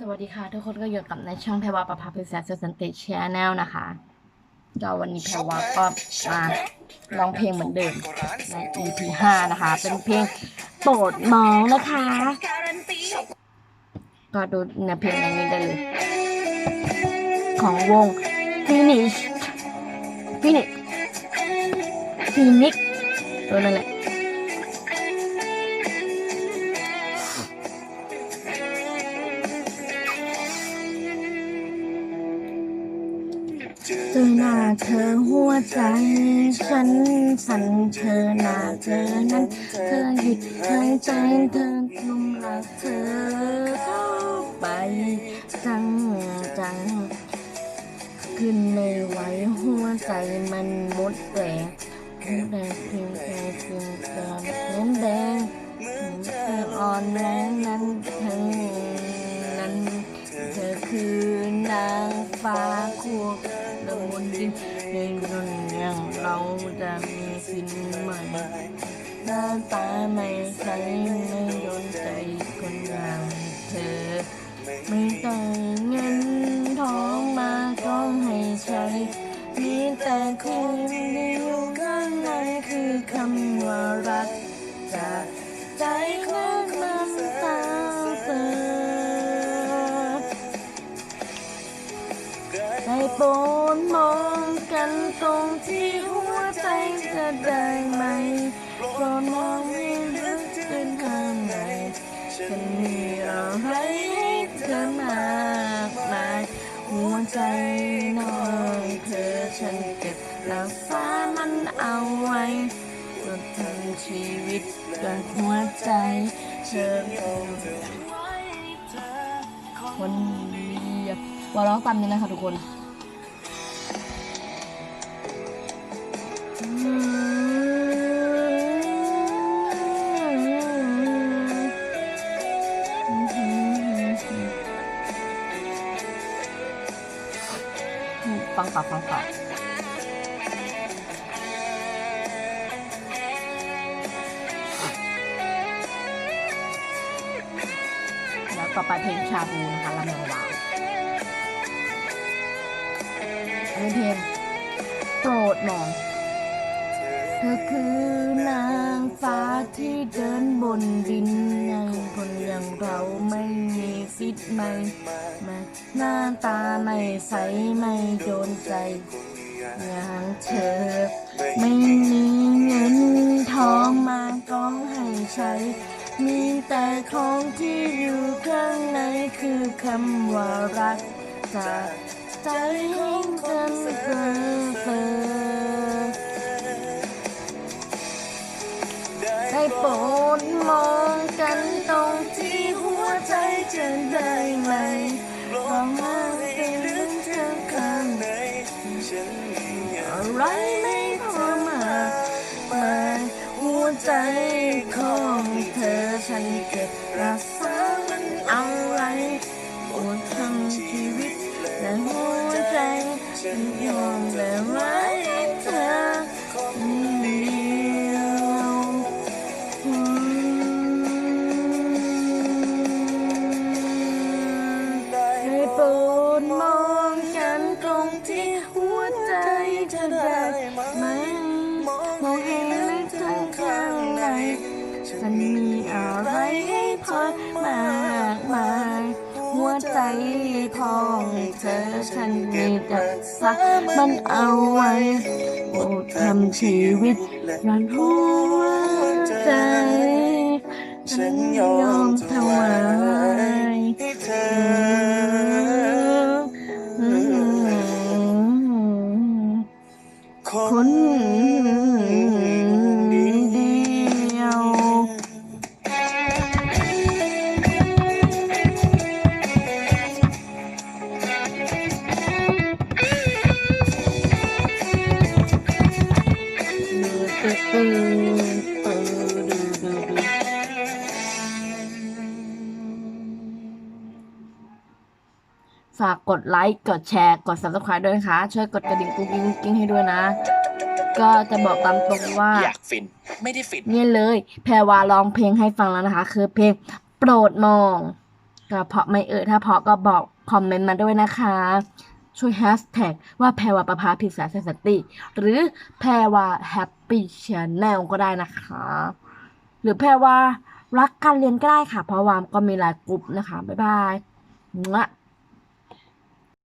สวัสดีค่ะ ทุกคนก็อยู่กับในช่องแพรวาประภาพิเศษเซสันติชแนลนะคะก็วันนี้แพรวาก็มาร้องเพลงเหมือนเดิมใน EP 5นะคะ เป็นเพลงโปรดมองนะคะ ก็ดูเนื้อเพลงในนี้ได้เลย ของวง Finish Finish Phoenix ตัวนั่นแหละ เจอหน้าเธอหัวใจ ฉันสั่นเธอหน้าเธอนั้น เธอหยุดหายใจเธอลุ่มรักเธอเข้าไปจังจัง ขึ้นไม่ไหวหัวใจมันหมดแรงหัวแดงเพียงแค่เพียงแค่เห็นแดงเธออ่อนแรงนั้นทั้ง ละมุนดินในคนอย่างเราจะมีสินใหม่หน้าตาไม่ใสไม่โดนใจคนอย่างเธอ ไม่ต้องเงินทองมาก็ให้ใช้ มีแต่คนเดียวข้างในคือคำว่ารักจากใจของมันตา ได้โปรดมองกันตรงที่หัวใจจะได้ไหมโปรดมองให้ลึกขึ้นข้างในฉันมีอะไรให้เธอมากมายหัวใจน้อยเธอฉันเก็บรักษามันเอาไว้จนทั้งชีวิตกับหัวใจเธอคนเดียววอร้องตามนี้นะคะทุกคน ฟังต่อฟังต่อแล้วต่อไปเพลงชาบูนะคะลำนองวาวอันนี้เพลงโปรดมองเธอคือนางฟ้าที่เดินบนดินในคนอย่างเราไม่มี ฟิตไม่มาหน้าตาไม่ใสไม่โดนใจอย่างเธอ ไม่มีเงินทองมาก้องให้ใช้ มีแต่ของที่อยู่ข้างในคือคำว่ารักจากใจของกันเธอเธอ ได้โปรดมองกันตรงที่หัวใจจะได้ไหมลองมาเป็นเรื่องเธอข้างในอะไรไม่พอมากมาหัวใจของเธอฉันเก็บรัก หัวใจจะได้ไหมมองให้ลึกถึงข้างในฉันมีอะไรให้พอมากมาย หัวใจของเธอฉันมีแต่สักมันเอาไว้โปรดทำชีวิตรันหัวใจ ฉันยอมถวาย คคนนเดีดียวตื้อตื้ากกดไลค์กดแชร์กด subscribe ด้วยนะคะ ช่วยกดกระดิ่งกุ้งกิ้งกิ้งให้ด้วยนะ ก็จะบอกตามตรงว่า อยากฟิน ไม่ได้ฟินเนี่ยเลย แพรวาร้องเพลงให้ฟังแล้วนะคะ คือเพลงโปรดมองก็เพราะไม่เอ่ยถ้าเพราะก็บอกคอมเมนต์มาด้วยนะคะ ช่วยแฮชแท็กว่าแพรวาประภาพิษาสนติ หรือแพรวาแฮปปี้ชแนลก็ได้นะคะ หรือแพรวารักการเรียนก็ได้ค่ะ เพราะว่าก็มีหลายกลุ่มนะคะ บ๊ายบาย